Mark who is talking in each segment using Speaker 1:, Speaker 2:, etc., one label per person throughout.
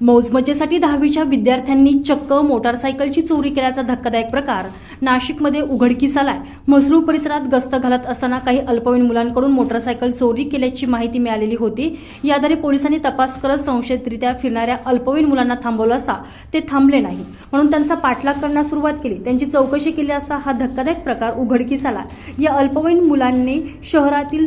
Speaker 1: मौजमजेसाठी दहावीच्या विद्यार्थ्यांनी चक्क मोटारसायकलची चोरी केल्याचा धक्कादायक प्रकार. नाशिकमध्ये उघडकीस आलाय. मसरू परिसरात गस्त घालत असताना काही अल्पवयीन मुलांकडून मोटारसायकल चोरी केल्याची माहिती मिळालेली होती. याद्वारे पोलिसांनी तपास करत संशयितरित्या फिरणाऱ्या अल्पवयीन मुलांना थांबवलं असता ते थांबले नाही. म्हणून त्यांचा पाठलाग करण्यास सुरुवात केली. त्यांची चौकशी केली असता हा धक्कादायक प्रकार उघडकीस आला. या अल्पवयीन मुलांनी शहरातील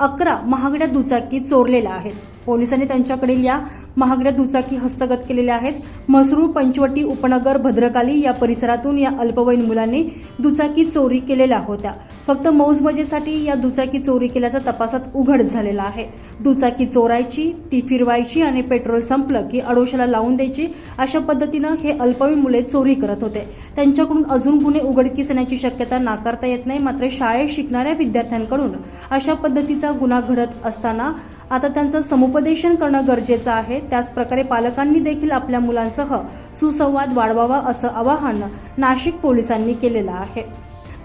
Speaker 1: अकरा महागड्या दुचाकी चोरलेल्या आहेत. पोलिसांनी त्यांच्याकडील या महागड्या दुचाकी हस्तगत केलेल्या आहेत. मसरूळ पंचवटी उपनगर भद्रकाली या परिसरातून या अल्पवयीन मुलांनी दुचाकी चोरी केलेल्या होत्या. फक्त मौजमजेसाठी या दुचाकी चोरी केल्याचा तपासात उघड झालेला आहे. दुचाकी चोरायची ती फिरवायची आणि पेट्रोल संपलं की अडोशाला लावून द्यायची अशा पद्धतीनं हे अल्पवयीन मुले चोरी करत होते. त्यांच्याकडून अजून गुन्हे उघडकीस येण्याची शक्यता नाकारता येत नाही मात्र शाळेत शिकणाऱ्या विद्यार्थ्यांकडून अशा पद्धतीचा गुन्हा घडत असताना आता त्यांचं समुपदेशन करणं गरजेचं आहे. त्याचप्रकारे पालकांनी देखील आपल्या मुलांसह सुसंवाद वाढवावा असं आवाहन नाशिक पोलिसांनी केलेलं आहे.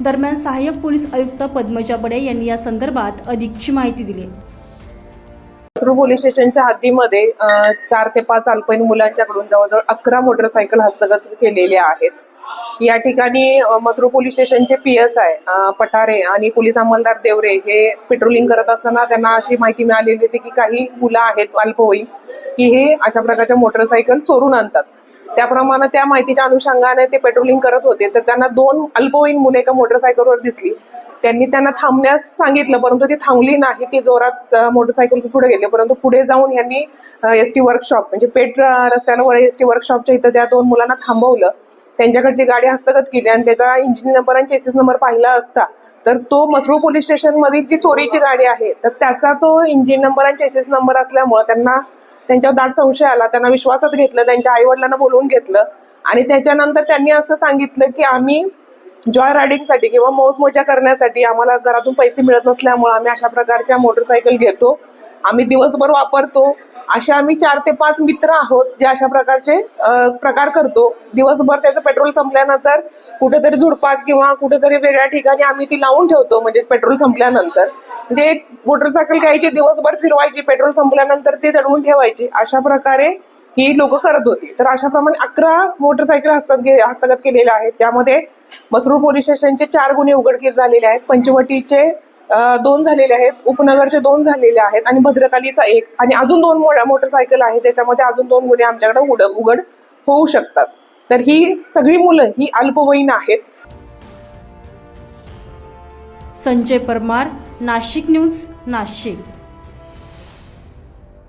Speaker 1: दरम्यान सहाय्यक पोलीस आयुक्त पद्मजा बडे यांनी या संदर्भात अधिकची माहिती दिली.
Speaker 2: पोलीस स्टेशनच्या हद्दीमध्ये चार ते पाच अल्पवयीन मुलांच्याकडून जवळजवळ अकरा मोटरसायकल हस्तगत केलेल्या आहेत. या ठिकाणी मसरू पोलीस स्टेशनचे पी एस आय पठारे आणि पोलीस अंमलदार देवरे हे पेट्रोलिंग करत असताना त्यांना अशी माहिती मिळालेली होती की काही मुलं आहेत अल्पवयीन की हे अशा प्रकारच्या मोटरसायकल चोरून आणतात. त्याप्रमाणे त्या माहितीच्या अनुषंगाने ते पेट्रोलिंग करत होते. तर त्यांना दोन अल्पवयीन मुले एका मोटरसायकलवर दिसली. त्यांनी त्यांना थांबण्यास सांगितलं परंतु ती थांबली नाही. ती जोरात मोटरसायकल पुढे गेले. परंतु पुढे जाऊन यांनी एस टी वर्कशॉप म्हणजे पेट अ, रस्त्यावर एस टी वर्कशॉपच्या इथं त्या दोन मुलांना थांबवलं. त्यांच्याकडची गाडी हस्तगत केली आणि त्याचा इंजिन नंबर आणि चेसिस नंबर पाहिला असता तर तो मसरूळ पोलीस स्टेशनमध्ये जी चोरीची गाडी आहे तर त्याचा तो इंजिन नंबर आणि चेसिस नंबर असल्यामुळे त्यांना त्यांच्यावर दाट संशय आला. त्यांना विश्वासात घेतलं त्यांच्या आई वडिलांना बोलवून घेतलं. आणि त्याच्यानंतर त्यांनी असं सांगितलं की आम्ही जॉय रायडिंगसाठी किंवा मौजमजा करण्यासाठी आम्हाला घरातून पैसे मिळत नसल्यामुळे आम्ही अशा प्रकारच्या मोटरसायकल घेतो. आम्ही दिवसभर वापरतो. अशा आम्ही चार ते पाच मित्र आहोत जे अशा प्रकारचे प्रकार करतो. दिवसभर त्याचं पेट्रोल संपल्यानंतर कुठेतरी झुडपात किंवा कुठेतरी वेगळ्या ठिकाणी आम्ही ती लावून ठेवतो म्हणजे पेट्रोल संपल्यानंतर. म्हणजे एक मोटरसायकल घ्यायची दिवसभर फिरवायची पेट्रोल संपल्यानंतर ती दडवून ठेवायची. अशा प्रकारे ही लोक करत होती. तर अशा प्रमाणे अकरा मोटरसायकल हस्तगत हस्तगत केलेल्या आहेत. त्यामध्ये मसरूळ पोलीस स्टेशनचे चार गुन्हे उघडकीस झालेले आहेत. पंचवटीचे दोन झालेले आहेत उपनगरचे दोन झालेले आहेत आणि भद्रकालीचा एक आणि अजून दोन मो- मोटरसायकल आहे ज्याच्यामध्ये अजून दोन गुन्हे आमच्याकडे उड उघड होऊ शकतात. तर ही सगळी मुलं ही अल्पवयीन आहेत.
Speaker 1: संजय परमार नाशिक न्यूज नाशिक.